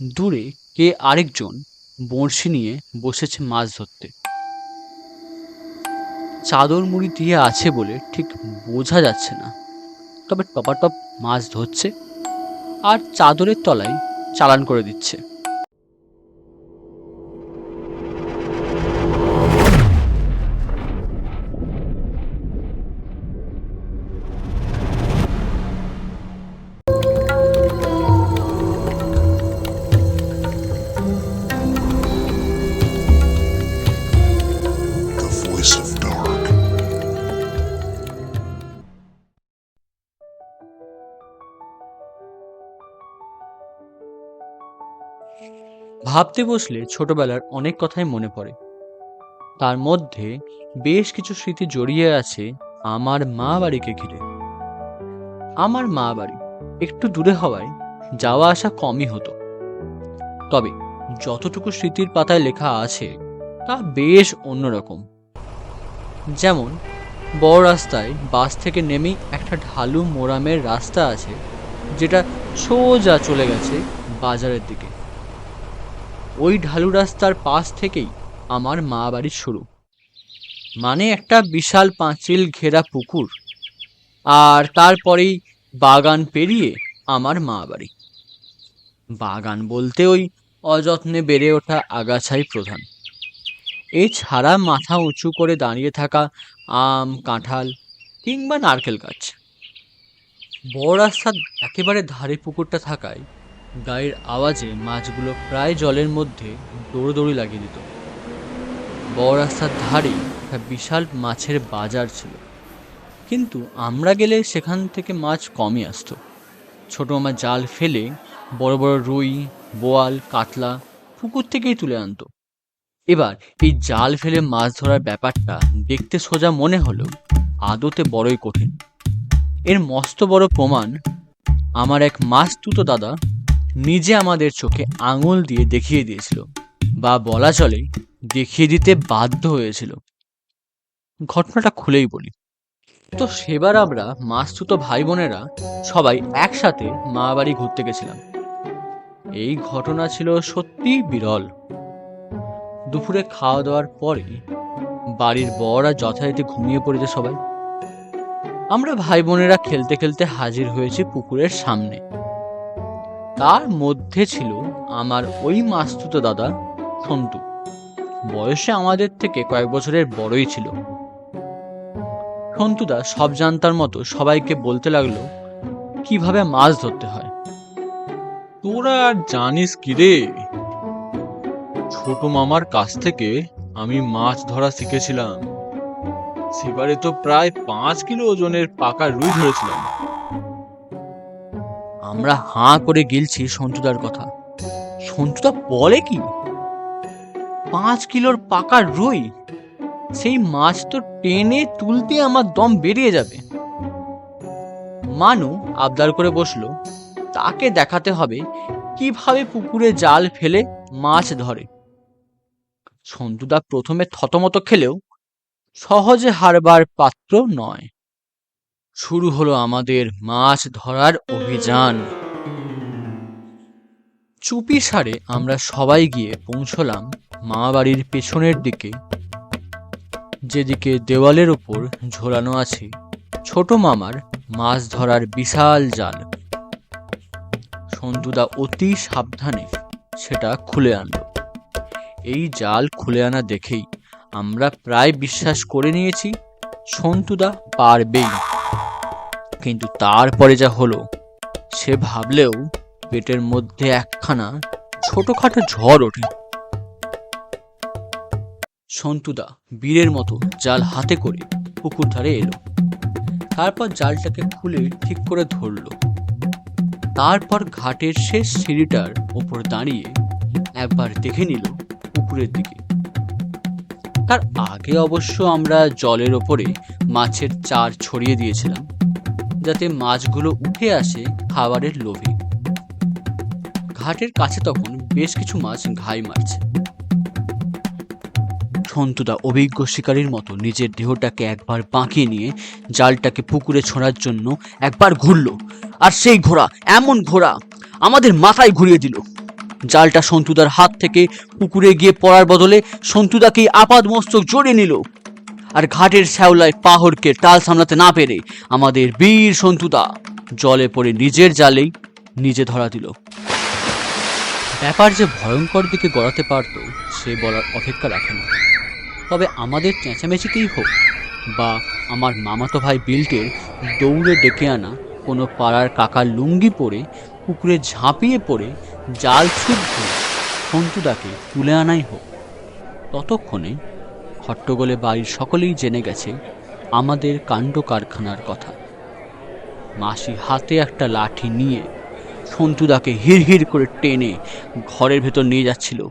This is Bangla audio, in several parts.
দূরে কে আরেকজন বড়শি নিয়ে বসেছে মাছ ধরতে। চাদর মুড়ি দিয়ে আছে বলে ঠিক বোঝা যাচ্ছে না। তবে টপাটপ মাছ ধরছে আর চাদরের তলায় চালান করে দিচ্ছে। ভাবতে বসলে ছোটবেলার অনেক কথাই মনে পড়ে। তার মধ্যে বেশ কিছু স্মৃতি জড়িয়ে আছে আমার মা বাড়িকে ঘিরে। আমার মা বাড়ি একটু দূরে হওয়ায় যাওয়া আসা কমই হতো। তবে যতটুকু স্মৃতির পাতায় লেখা আছে, তা বেশ অন্যরকম। যেমন বড় রাস্তায় বাস থেকে নেমেই একটা ঢালু মোরামের রাস্তা আছে, যেটা সোজা চলে গেছে বাজারের দিকে। ওই ঢালু রাস্তার পাশ থেকেই আমার মা বাড়ির শুরু। মানে একটা বিশাল পাঁচিল ঘেরা পুকুর, আর তারপরেই বাগান পেরিয়ে আমার মা বাড়ি। বাগান বলতে ওই অযত্নে বেড়ে ওঠা আগাছাই প্রধান। এছাড়া মাথা উঁচু করে দাঁড়িয়ে থাকা আম, কাঁঠাল কিংবা নারকেল গাছ। বড় রাস্তার একেবারে ধারে পুকুরটা থাকায় গায়ের আওয়াজে মাছগুলো প্রায় জলের মধ্যে দৌড়দৌড়ি লাগিয়ে দিত। বড় রাস্তার ধারেই একটা বিশাল মাছের বাজার ছিল। কিন্তু আমরা গেলে সেখান থেকে মাছ কমই আসতো। ছোট মামা জাল ফেলে বড় বড় রুই, বোয়াল, কাতলা পুকুর থেকেই তুলে আনতো। এবার এই জাল ফেলে মাছ ধরার ব্যাপারটা দেখতে সোজা মনে হলো আদতে বড়ই কঠিন। এর মস্ত বড় প্রমাণ আমার এক মাছ তুতো দাদা নিজে আমাদের চোখে আঙুল দিয়ে দেখিয়ে দিয়েছিল বা বলা চলে দেখিয়ে দিতে বাধ্য হয়েছিল। ঘটনাটা খুলেই বলি। তো সেবার আমরা মাসতুতো ভাই বোনেরা সবাই একসাথে মা বাড়ি ঘুরতে গেছিলাম। এই ঘটনা ছিল সত্যি বিরল। দুপুরে খাওয়া দাওয়ার পরে বাড়ির বড়রা যথারীতি ঘুমিয়ে পড়েছে সবাই। আমরা ভাই বোনেরা খেলতে খেলতে হাজির হয়েছি পুকুরের সামনে। তার মধ্যে ছিল আমার ওই মাস্তুতো দাদা সন্তু। বয়সে আমাদের থেকে কয়েক বছরের বড়ই ছিল। সন্তুদা সব জানতার মতো সবাইকে বলতে লাগল, কীভাবে মাছ ধরতে হয়? তোরা আর জানিস কি রে? ছোট মামার কাছ থেকে আমি মাছ ধরা শিখেছিলাম। সেবারে তো প্রায় পাঁচ কিলো ওজনের পাকা রুই ধরেছিলাম। আমরা হাঁ করে গিলছি সন্তুদার কথা। সন্তুদা বলে কি? পাঁচ কিলোর পাকা রুই, সেই মাছ তো টেনে তুলতে আমার দম বেরিয়ে যাবে। মানু আবদার করে বসল, তাকে দেখাতে হবে কীভাবে পুকুরে জাল ফেলে মাছ ধরে। সন্তুদা প্রথমে থতমত খেলেও সহজে হারবার পাত্র নয়। শুরু হলো আমাদের মাছ ধরার অভিযান। চুপি সারে আমরা সবাই গিয়ে পৌঁছলাম মা বাড়ির পেছনের দিকে। যেদিকে দেওয়ালের ওপর ঝোলানো আছে ছোট মামার মাছ ধরার বিশাল জাল। সন্তুদা অতি সাবধানে সেটা খুলে আনলো। এই জাল খুলে আনা দেখেই আমরা প্রায় বিশ্বাস করে নিয়েছি, সন্তুদা পারবেই। কিন্তু তারপরে যা হলো, সে ভাবলেও পেটের মধ্যে একখানা ছোটখাটো ঝড় ওঠে। সন্তুদা বীরের মতো জাল হাতে করে পুকুর ধারে এলো। তারপর জালটাকে খুলে ঠিক করে ধরলো। তারপর ঘাটের শেষ সিঁড়িটার ওপর দাঁড়িয়ে একবার দেখে নিল পুকুরের দিকে। তার আগে অবশ্য আমরা জলের ওপরে মাছের চার ছড়িয়ে দিয়েছিলাম। যাতে মাছগুলো উঠে আসে খাবারের লোভে। ঘাটের কাছে তখন বেশ কিছু মাছ ঘাই মারছে। সন্তুদা অভিজ্ঞ শিকারীর মতো নিজের দেহটাকে একবার বাঁকিয়ে নিয়ে জালটাকে পুকুরে ছোঁড়ার জন্য একবার ঘুরলো। আর সেই ঘোড়া, এমন ঘোড়া আমাদের মাথায় ঘুরিয়ে দিল। জালটা সন্তুদার হাত থেকে পুকুরে গিয়ে পড়ার বদলে সন্তুদাকেই আপাদ মস্তক জড়িয়ে নিল। আর ঘাটের শ্যাওলায় পাহড়কে টাল সামলাতে না পেরে আমাদের বীর সন্তুদা জলে পড়ে নিজের জালেই নিজে ধরা দিল। ব্যাপার যে ভয়ঙ্কর দিকে গড়াতে পারত, সে বলার অপেক্ষা রাখে না। তবে আমাদের চেঁচামেচিতেই হোক বা আমার মামাতো ভাই বিল্টের দৌড়ে ডেকে আনা কোনো পাড়ার কাকার লুঙ্গি পরে, পুকুরে ঝাঁপিয়ে পড়ে জাল ধরে সন্তুদাকে তুলে আনাই হোক। ততক্ষণে হট্টগোলে বাড়ির সকলেই জেনে গেছে আমাদের কাণ্ড কারখানার কথা। মাসি হাতে একটা লাঠি নিয়ে সন্তুদাকে হিড় করে টেনে ঘরের ভেতর নিয়ে যাচ্ছিল।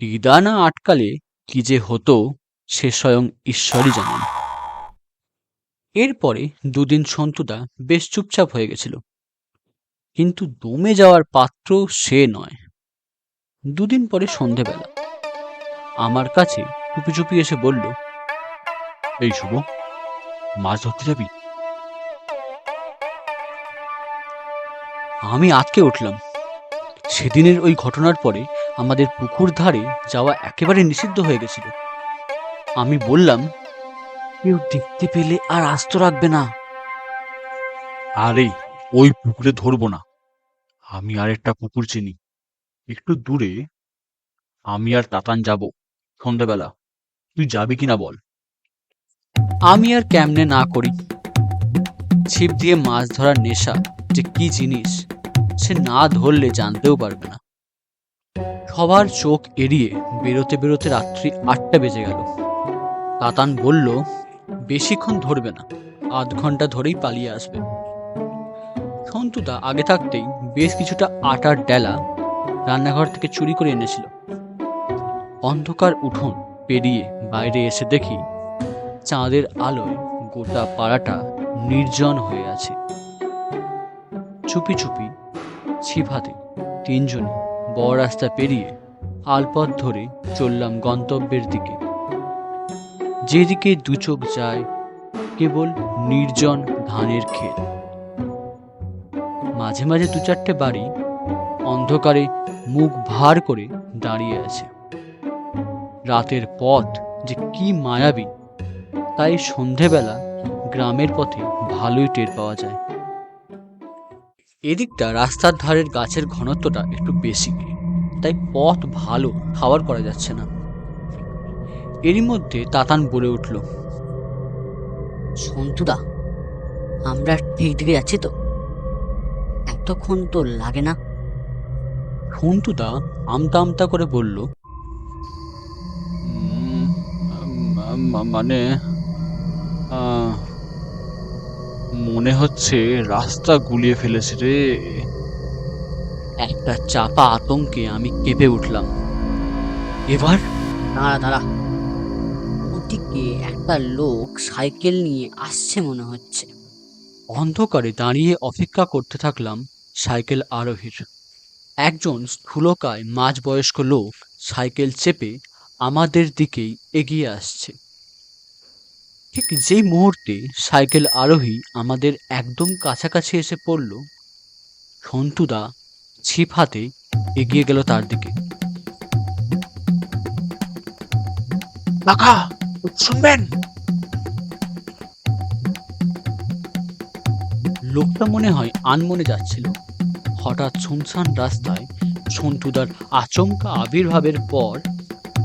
দিদা না আটকালে কি যে হতো সে স্বয়ং ঈশ্বরই জানেন। এরপরে দুদিন সন্তুদা বেশ চুপচাপ হয়ে গেছিল। কিন্তু দমে যাওয়ার পাত্র সে নয়। দুদিন পরে সন্ধেবেলা। আমার কাছে চুপি চুপি এসে বলল, এই শুভ, মাছ ধরতে যাবি? আমি আটকে উঠলাম। সেদিনের ওই ঘটনার পরে আমাদের পুকুর ধারে যাওয়া একেবারে নিষিদ্ধ হয়ে গেছিল। আমি বললাম, কেউ দেখতে পেলে আর আস্ত রাখবে না। আরে, ওই পুকুরে ধরবো না। আমি আর একটা পুকুর চিনি। একটু দূরে আমি আর তাতান যাব সন্ধ্যাবেলা তুই যাবি কিনা বল। আমি আর কেমনে না করি? ছিপ দিয়ে মাছ ধরার নেশা যে কি জিনিস, সে না ধরলে জানতেও পারবে না। সবার চোখ এড়িয়ে বেরোতে বেরোতে রাত্রি আটটা বেজে গেল। তাতান বলল, বেশিক্ষণ ধরবে না, আধ ঘণ্টা ধরেই পালিয়ে আসবে। সন্তুদা আগে থাকতেই বেশ কিছুটা আটার ডেলা রান্নাঘর থেকে চুরি করে এনেছিল। অন্ধকার উঠোন পেরিয়ে বাইরে এসে দেখি চাঁদের আলোয় গোটা পাড়াটা নির্জন হয়ে আছে। চুপি চুপি ছিভাতে তিনজনে বড় রাস্তা পেরিয়ে আলপথ ধরে চললাম গন্তব্যের দিকে। যেদিকে দু চোখ যায়, কেবল নির্জন ধানের ক্ষেত মাঝে মাঝে দু চারটে বাড়ি অন্ধকারে মুখ ভার করে দাঁড়িয়ে আছে। রাতের পথ যে কি মায়াবী তাই সন্ধেবেলা গ্রামের পথে ভালোই টের পাওয়া যায়। এদিকটা রাস্তার ধারের গাছের ঘনত্বটা একটু বেশি তাই পথ ভালো খাবার করা যাচ্ছে না। এরই মধ্যে তাতান বলে উঠল সন্তুদা আমরা ঠিক দিকে যাচ্ছি তো? এতক্ষণ তো লাগে না। সন্তুদা আমতা আমতা করে বলল মানে মনে হচ্ছে রাস্তা গুলিয়ে ফেলেছে রে। একটা চাপা আতঙ্কে আমি কেঁপে উঠলাম। এবার দাঁড়া দাঁড়া। ওদিকে একটা লোক সাইকেল নিয়ে আসছে মনে হচ্ছে। অন্ধকারে দাঁড়িয়ে অপেক্ষা করতে থাকলাম সাইকেল আরোহীর। একজন স্থূলকায় মাঝবয়স্ক লোক সাইকেল চেপে আমাদের দিকেই এগিয়ে আসছে। ঠিক যেই মুহূর্তে সাইকেল আরোহী আমাদের একদম কাছাকাছি এসে পড়ল সন্তুদা ছিপ হাতে এগিয়ে গেল তার দিকে। কাকা শুনবেন? লোকটা মনে হয় আনমনে যাচ্ছিল। হঠাৎ শুনশান রাস্তায় সন্তুদার আচমকা আবির্ভাবের পর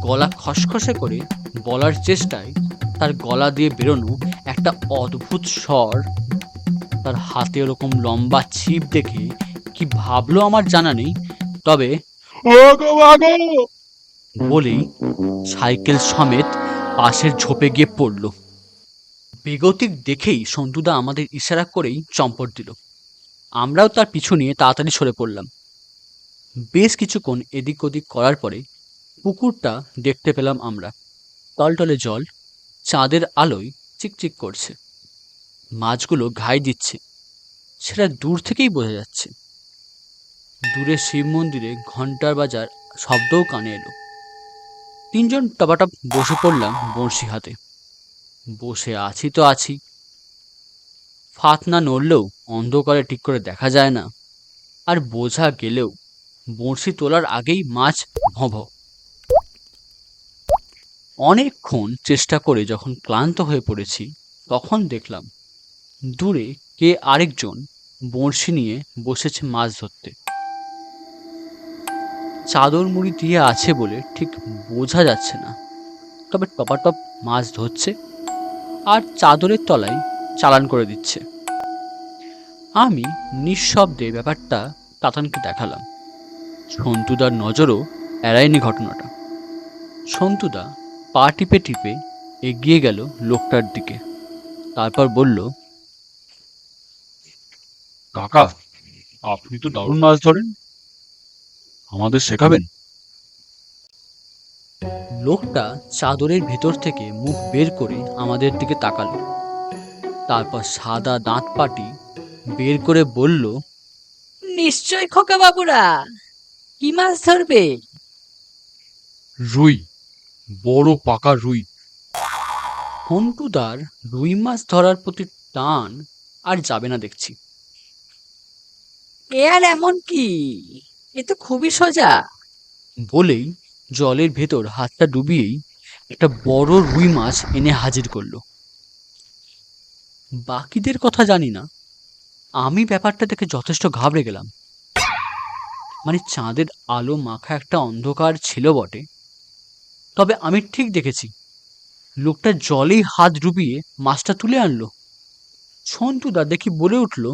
গলা খসখসে করে বলার চেষ্টায় তার গলা দিয়ে বেরোনো একটা অদ্ভুত স্বর। তার হাতে ওরকম লম্বা ছিপ দেখে কি ভাবলো আমার জানা নেই তবে বলেই সাইকেল সমেত পাশের ঝোপে গিয়ে পড়ল। বেগতিক দেখেই সন্তুদা আমাদের ইশারা করেই চম্পট দিল। আমরাও তার পিছু নিয়ে তাড়াতাড়ি সরে পড়লাম। বেশ কিছুক্ষণ এদিক ওদিক করার পরে পুকুরটা দেখতে পেলাম আমরা। টলটলে জল চাঁদের আলোয় চিকচিক করছে। মাছগুলো ঘাই দিচ্ছে। সেটা দূর থেকেই বোঝা যাচ্ছে। দূরে শিব মন্দিরে ঘণ্টার বাজার শব্দও কানে এলো। তিনজন টপাটপ বসে পড়লাম বড়শি হাতে। বসে আছি তো আছি। ফাত না নড়লেও অন্ধকারে ঠিক করে দেখা যায় না। আর বোঝা গেলেও বড়শি তোলার আগেই মাছ ভব অনেকক্ষণ চেষ্টা করে যখন ক্লান্ত হয়ে পড়েছি, তখন দেখলাম, দূরে কে আরেকজন বড়শি নিয়ে বসেছে মাছ ধরতে। চাদর মুড়ি দিয়ে আছে বলে ঠিক বোঝা যাচ্ছে না। তবে টপাটপ মাছ ধরছে আর চাদরের তলায় চালান করে দিচ্ছে। আমি নিঃশব্দে ব্যাপারটা তাতানকে দেখালাম। সন্তুদার নজরও এড়ায়নি ঘটনাটা। সন্তুদা পা টিপে টিপে এগিয়ে গেল লোকটার দিকে। তারপর বলল কাকা আপনি তো দারুণ মাছ ধরেন। আমাদের শেখাবেন। লোকটা চাদরের ভেতর থেকে মুখ বের করে আমাদের দিকে তাকালো। তারপর সাদা দাঁত পাটি বের করে বলল নিশ্চয় খোকা বাবুরা কি মাছ ধরবে? রুই। বড় পাকা রুই। হন্টুদার রুই মাছ ধরার প্রতি টান আর যাবে না দেখছি। এ আর এমন কি? এ তো খুবই সোজা। বলেই জলের ভেতর হাতটা ডুবিয়েই একটা বড় রুই মাছ এনে হাজির করল। বাকিদের কথা জানি না। আমি ব্যাপারটা দেখে যথেষ্ট ঘাবড়ে গেলাম। মানে চাঁদের আলো মাখা একটা অন্ধকার ছিল বটে। তবে আমি ঠিক দেখেছি। লোকটা জলেই হাত ডুবিয়ে মাছটা তুলে আনলো। সন্তুদা দেখি বলে উঠল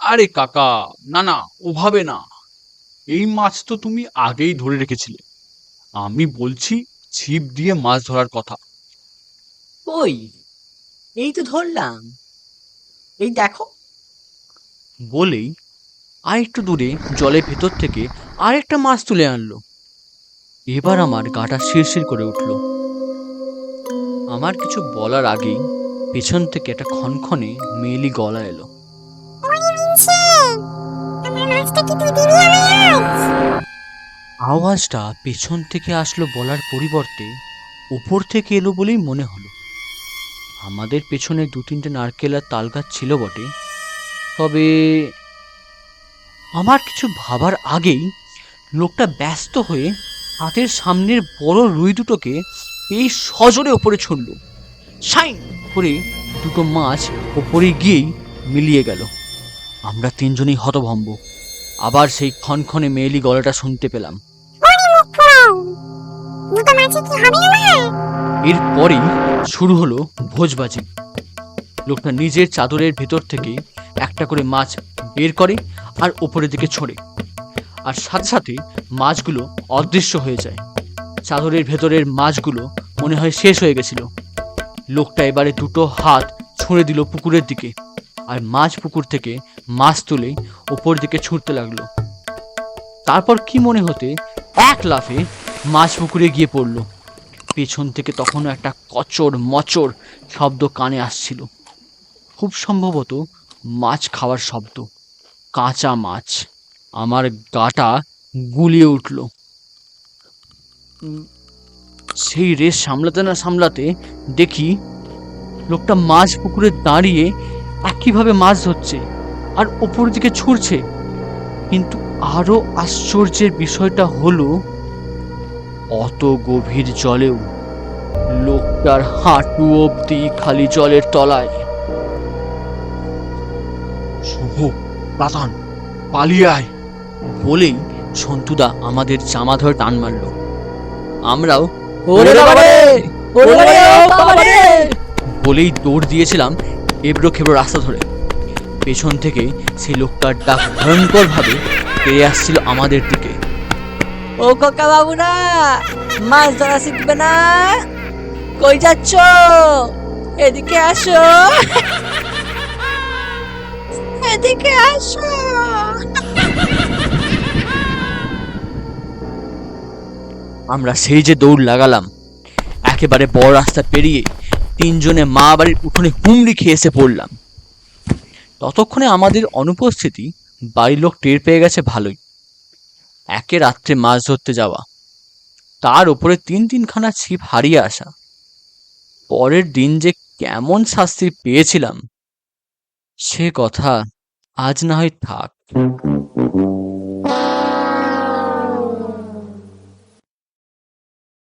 আরে কাকা না না ওভাবে না। এই মাছ তো তুমি আগেই ধরে রেখেছিলে। আমি বলছি ছিপ দিয়ে মাছ ধরার কথা। ওই এই তো ধরলাম। এই দেখো। বলেই আরেকটু দূরে জলের ভেতর থেকে আরেকটা মাছ তুলে আনলো। এবার আমার গাটা শিরশির করে উঠল। আমার কিছু বলার আগেই পেছন থেকে একটা ক্ষণক্ষণে মেয়েলি গলা এলো। আওয়াজটা পেছন থেকে আসলো বলার পরিবর্তে উপর থেকে এলো বলেই মনে হলো। আমাদের পেছনে দু তিনটে নারকেল আর তাল গাছ ছিল বটে। তবে আমার কিছু ভাবার আগেই লোকটা ব্যস্ত হয়ে হাতের সামনের বড় রুই দুটোকে এই সজোরে ওপরে ছুড়ল। সাইন করে দুটো মাছ ওপরে গিয়েই মিলিয়ে গেল। আমরা তিনজনই হতভম্ব। আবার সেই ক্ষণক্ষণে মেয়েলি গলাটা শুনতে পেলাম। এরপরেই শুরু হলো ভোজবাজি। লোকটা নিজের চাদরের ভেতর থেকে একটা করে মাছ বের করে আর ওপরের দিকে ছড়ে। আর সাথে সাথে মাছগুলো অদৃশ্য হয়ে যায়। চাদরের ভেতরের মাছগুলো মনে হয় শেষ হয়ে গেছিল। লোকটা এবারে দুটো হাত ছুঁড়ে দিল পুকুরের দিকে আর মাছ পুকুর থেকে মাছ তুলে ওপর দিকে ছুঁড়তে লাগল। তারপর কি মনে হতে এক লাফে মাছ পুকুরে গিয়ে পড়ল। পেছন থেকে তখনও একটা কচর মচর শব্দ কানে আসছিল। খুব সম্ভবত মাছ খাওয়ার শব্দ, কাঁচা মাছ। আমার গাটা গুলিয়ে উঠল। সেই রেস সামলাতে না সামলাতে দেখি লোকটা মাছ পুকুরে দাঁড়িয়ে একইভাবে মাছ ধরছে আর ওপর দিকে ছুটছে। কিন্তু আরও আশ্চর্যের বিষয়টা হলো, অত গভীর জলেও লোকটার হাঁটু অব্দি খালি জলের তলায়। শুভ পাতান পালিয়ে আয়। বলেই সন্তুদা আমাদের জামা ধরে টান মারলো। আমরাও! বলেই দৌড় দিয়েছিলাম এবড়ো খেবড়ো রাস্তা ধরে। পেছন থেকে সেই লোকটার ডাক ভয়ঙ্কর ভাবে পেয়ে আসছিল আমাদের দিকে। ও খোকা বাবুরা মাছ ধরা শিখবে না? কই যাচ্ছ? এদিকে আসো। এদিকে আসো। আমরা সেই যে দৌড় লাগালাম, একেবারে বড় রাস্তা পেরিয়ে তিনজনে মা বাড়ির উঠোনে হুমড়ি খেয়ে এসে পড়লাম। ততক্ষণে আমাদের অনুপস্থিতি বাড়ির লোক টের পেয়ে গেছে ভালোই। একে রাত্রে মাছ ধরতে যাওয়া, তার উপরে তিন তিনখানা ছিপ হারিয়ে আসা। পরের দিন যে কেমন শাস্তি পেয়েছিলাম, সে কথা আজ না হয় থাক।